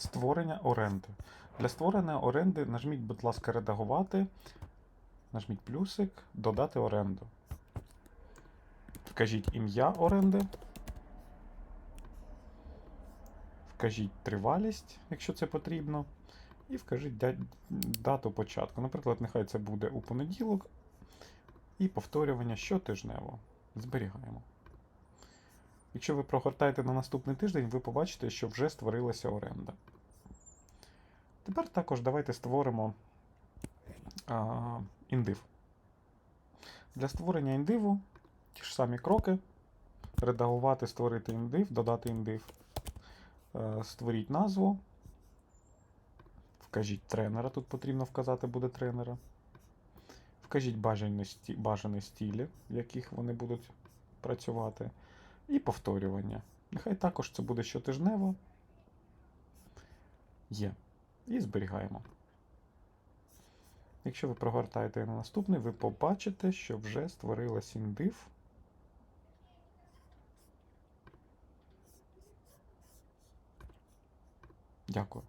Створення оренди. Для створення оренди нажміть, будь ласка, редагувати. Нажміть плюсик, додати оренду. Вкажіть ім'я оренди. Вкажіть тривалість, якщо це потрібно. І вкажіть дату початку. Наприклад, нехай це буде у понеділок. І повторювання щотижнево. Зберігаємо. Якщо ви прогортаєте на наступний тиждень, ви побачите, що вже створилася оренда. Тепер також давайте створимо а, індив. Для створення індиву ті ж самі кроки. Редагувати, створити індив, додати індив. Е, Створіть назву. Вкажіть тренера. Тут потрібно вказати буде тренера. Вкажіть бажані, сті, бажані стілі, в яких вони будуть працювати. І повторювання. Нехай також це буде щотижнево. Є. І зберігаємо. Якщо ви прогортаєте на наступний, ви побачите, що вже створилась індив. Дякую.